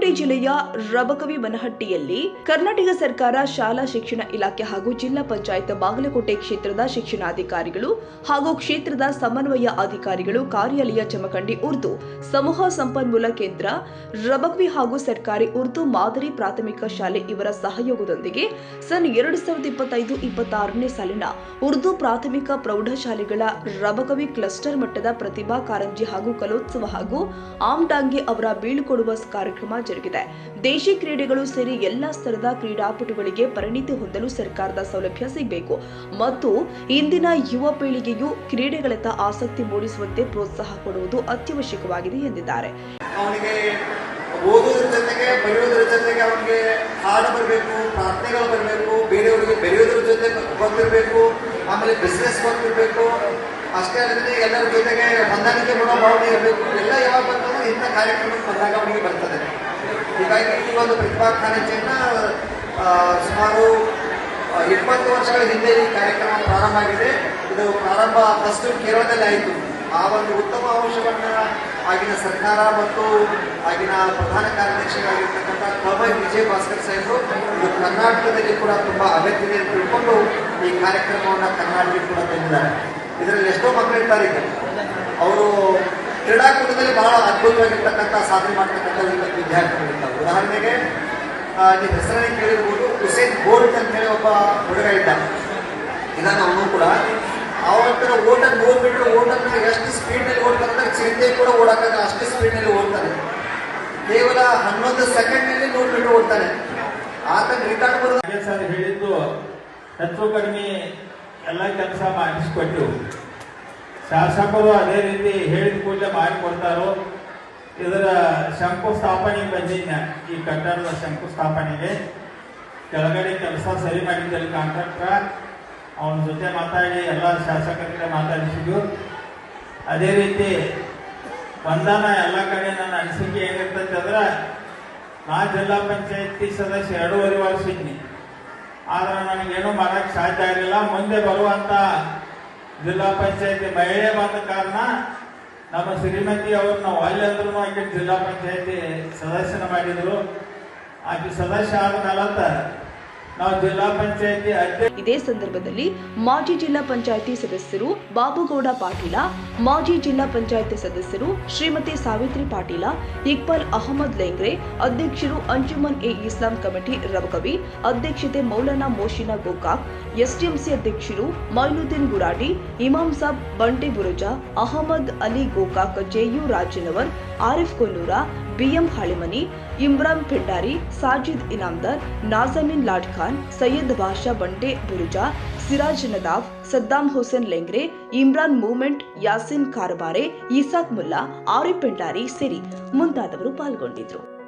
ಬೆಳಗಾವಿ ಜಿಲ್ಲೆಯ ರಬಕವಿ ಬನಹಟ್ಟಿಯಲ್ಲಿ ಕರ್ನಾಟಕ ಸರ್ಕಾರ ಶಾಲಾ ಶಿಕ್ಷಣ ಇಲಾಖೆ ಹಾಗೂ ಜಿಲ್ಲಾ ಪಂಚಾಯತ್ ಬಾಗಲಕೋಟೆ ಕ್ಷೇತ್ರದ ಶಿಕ್ಷಣಾಧಿಕಾರಿಗಳು ಹಾಗೂ ಕ್ಷೇತ್ರದ ಸಮನ್ವಯ ಅಧಿಕಾರಿಗಳು ಕಾರ್ಯಾಲಯ ಚಮಕಂಡಿ ಉರ್ದು ಸಮೂಹ ಸಂಪನ್ಮೂಲ ಕೇಂದ್ರ, ರಬಕವಿ ಹಾಗೂ ಸರ್ಕಾರಿ ಉರ್ದು ಮಾದರಿ ಪ್ರಾಥಮಿಕ ಶಾಲೆ ಇವರ ಸಹಯೋಗದೊಂದಿಗೆ ಸನ್ ಎರಡು ಸಾವಿರದ ಇಪ್ಪತ್ತೈದು ಇಪ್ಪತ್ತಾರನೇ ಸಾಲಿನ ಉರ್ದು ಪ್ರಾಥಮಿಕ ಪ್ರೌಢಶಾಲೆಗಳ ರಬಕವಿ ಕ್ಲಸ್ಟರ್ ಮಟ್ಟದ ಪ್ರತಿಭಾ ಕಾರಂಜಿ ಹಾಗೂ ಕಲೋತ್ಸವ ಹಾಗೂ ಆಮ್ಡಾಂಗೆ ಅವರ ಬೀಳ್ಕೊಡುವ ಕಾರ್ಯಕ್ರಮ ಜರುಗಿದೆ ದೇಶಿ ಕ್ರೀಡೆಗಳು ಸೇರಿ ಎಲ್ಲಾ ಸ್ತರದ ಕ್ರೀಡಾಪಟುಗಳಿಗೆ ಪರಿಣಿತಿ ಹೊಂದಲು ಸರ್ಕಾರದ ಸೌಲಭ್ಯ ಸಿಗಬೇಕು. ಮತ್ತು ಇಂದಿನ ಯುವ ಪೀಳಿಗೆಯು ಕ್ರೀಡೆಗಳತ್ತ ಆಸಕ್ತಿ ಮೂಡಿಸುವಂತೆ ಪ್ರೋತ್ಸಾಹ ಕೊಡುವುದು ಅತ್ಯವಶ್ಯಕವಾಗಿದೆ ಎಂದಿದ್ದಾರೆ. ಓದೋದ್ರ ಜೊತೆಗೆ ಬರೆಯೋದ್ರ ಜೊತೆಗೆ ಅವನಿಗೆ ಹಾಡು ಬರಬೇಕು, ಪ್ರಾರ್ಥನೆಗಳು ಬರಬೇಕು, ಬೇರೆಯವರಿಗೆ ಬೆರೆಯೋದ್ರ ಜೊತೆ ಗೊತ್ತಿರಬೇಕು ಆಮೇಲೆ ಬಿಸ್ನೆಸ್ ಗೊತ್ತಿರಬೇಕು ಅಷ್ಟೇ ಅಲ್ಲದೆ ಎಲ್ಲರ ಜೊತೆಗೆ ಹೊಂದಾಣಿಕೆ ಮನೋಭಾವನೆ ಭಾವನೆ ಇರಬೇಕು. ಎಲ್ಲ ಯಾವಾಗ ಬರ್ತದೆ ಇಂಥ ಕಾರ್ಯಕ್ರಮಕ್ಕೆ ಬಂದಾಗ ಅವನಿಗೆ ಬರ್ತದೆ. ಹೀಗಾಗಿ ಈ ಒಂದು ಪ್ರತಿಭಾ ಕಾರಂಜಿಯನ್ನು ಸುಮಾರು ಇಪ್ಪತ್ತು ವರ್ಷಗಳ ಹಿಂದೆ ಈ ಕಾರ್ಯಕ್ರಮ ಪ್ರಾರಂಭ ಆಗಿದೆ. ಇದು ಪ್ರಾರಂಭ ಫಸ್ಟ್ ಕೇರಳದಲ್ಲಿ ಆಯಿತು. ಆ ಒಂದು ಉತ್ತಮ ಅಂಶವನ್ನು ಆಗಿನ ಸರ್ಕಾರ ಮತ್ತು ಆಗಿನ ಪ್ರಧಾನ ಕಾರ್ಯದರ್ಶಿಯಾಗಿರ್ತಕ್ಕಂಥ ಕಬೈ ವಿಜಯ್ ಭಾಸ್ಕರ್ ಸಾಹೇಬರು ಇದು ಕರ್ನಾಟಕದಲ್ಲಿ ಕೂಡ ತುಂಬ ಅಗತ್ಯತೆ ತಿಳ್ಕೊಂಡು ಈ ಕಾರ್ಯಕ್ರಮವನ್ನು ಕರ್ನಾಟಕಕ್ಕೆ ಕೂಡ ತಂದಿದ್ದಾರೆ. ಇದರಲ್ಲಿ ಎಷ್ಟೋ ಮಕ್ಕಳಿರ್ತಾರೆ ಅವರು ಕ್ರೀಡಾಕೂಟದಲ್ಲಿ ಬಹಳ ಅದ್ಭುತವಾಗಿರ್ತಕ್ಕಂಥ ಸಾಧನೆ ಮಾಡ್ತಕ್ಕಂಥ ವಿದ್ಯಾರ್ಥಿಗಳಿದ್ದಾವೆ ಉದಾಹರಣೆಗೆ ನೀವು ಹೆಸರನ್ನೇ ಕೇಳಿರ್ಬೋದು, ಹುಸೇನ್ ಬೋಲ್ಟ್ ಅಂತ ಹೇಳಿ ಒಬ್ಬ ಹುಡುಗ ಇದ್ದ ಇದನ್ನು ಅವನು ಕೂಡ. ಅವರ ಮೀಟರ್ ಓಟನ್ನ ಎಷ್ಟು ಸ್ಪೀಡ್ನಲ್ಲಿ ಓಡ್ತಾರೆ ಚಿಂತೆ ಕೂಡ ಓಡಕ್ಕಾಗ ಅಷ್ಟು ಸ್ಪೀಡ್ನಲ್ಲಿ ಓಡ್ತಾನೆ. ಕೇವಲ ಹನ್ನೊಂದು ಸೆಕೆಂಡ್ನಲ್ಲಿ ಮೀಟರ್ ಓಡ್ತಾನೆ. ಆತ ರಿಕಾರ್ಡ್ ಬರೋದು ಹೇಳಿದ್ದು ಹೆಚ್ಚು ಕಡಿಮೆ ಎಲ್ಲ ಕೆಲಸ ಮಾಡಿಸ್ಕೊಟ್ಟು ಶಾಸಕರು ಅದೇ ರೀತಿ ಹೇಳಿದ ಕೂಡಲೇ ಮಾಡಿಕೊಡ್ತಾರೋ ಇದರ ಶಂಕುಸ್ಥಾಪನೆ ಬಂದಿದ್ದೆ ಈ ಕಟ್ಟಡದ ಶಂಕುಸ್ಥಾಪನೆಗೆ. ಕೆಳಗಡೆ ಕೆಲಸ ಸರಿ ಮಾಡಿದ್ದಲ್ಲಿ ಕಾಂಟ್ರಾಕ್ಟರ್, ಅವನ ಜೊತೆ ಮಾತಾಡಿ, ಎಲ್ಲ ಶಾಸಕರಿಗೆ ಮಾತಾಡಿಸಿದ್ದು. ಅದೇ ರೀತಿ ಒಂದಾನ ಎಲ್ಲ ಕಡೆ ನನ್ನ ಅನಿಸಿಕೆ ಏನಿರ್ತೈತೆ ಅಂದ್ರೆ, ನಾ ಜಿಲ್ಲಾ ಪಂಚಾಯತಿ ಸದಸ್ಯ ಎರಡೂವರೆ ವರ್ಷ ಇದ್ದೀನಿ ಆದ್ರೆ ನನಗೇನು ಮಾಡೋಕ್ಕೆ ಸಾಧ್ಯ ಆಗಲಿಲ್ಲ. ಮುಂದೆ ಬರುವಂತ ಜಿಲ್ಲಾ ಪಂಚಾಯತಿ ಮಹಿಳೆ ಬಂದ ಕಾರಣ ನಮ್ಮ ಶ್ರೀಮತಿ ಅವ್ರನ್ನ ಅಲ್ಲಿ ಅಂದ್ರೂ ಆಕೆ ಜಿಲ್ಲಾ ಪಂಚಾಯತಿ ಸದಸ್ಯನ ಮಾಡಿದ್ರು. ಆಕೆ ಸದಸ್ಯ ಆದ ಮೇಲಂತ ಇದೇ ಸಂದರ್ಭದಲ್ಲಿ ಮಾಜಿ ಜಿಲ್ಲಾ ಪಂಚಾಯಿತಿ ಸದಸ್ಯರು ಬಾಬುಗೌಡ ಪಾಟೀಲ, ಮಾಜಿ ಜಿಲ್ಲಾ ಪಂಚಾಯಿತಿ ಸದಸ್ಯರು ಶ್ರೀಮತಿ ಸಾವಿತ್ರಿ ಪಾಟೀಲ, ಇಕ್ಬಾಲ್ ಅಹಮದ್ ಲೆಂಗ್ರೆ, ಅಧ್ಯಕ್ಷರು ಅಂಜುಮನ್ ಎ ಇಸ್ಲಾಂ ಕಮಿಟಿ ರವಕವಿ, ಅಧ್ಯಕ್ಷತೆ ಮೌಲಾನಾ ಮೋಶಿನಾ ಗೋಕಾಕ್, ಎಸ್ಡಿಎಂಸಿ ಅಧ್ಯಕ್ಷರು Mainuddin Guradi Imam Sab Bante Buruja, Ahmad Ali Gokak J U Rajanavar, Arif Kollur BM Halimani Imran Pindari Sajid Inamdar Nazmin Lad Khan Syed Basha Bande Buruja, Siraj Nadaf, Saddam Hussain Lengre, Imran moment, Yasin Karbare, Isaac Mulla, Arif Pindari ಸೇರಿ ಮುಂತಾದವರು ಪಾಲ್ಗೊಂಡಿದ್ರು.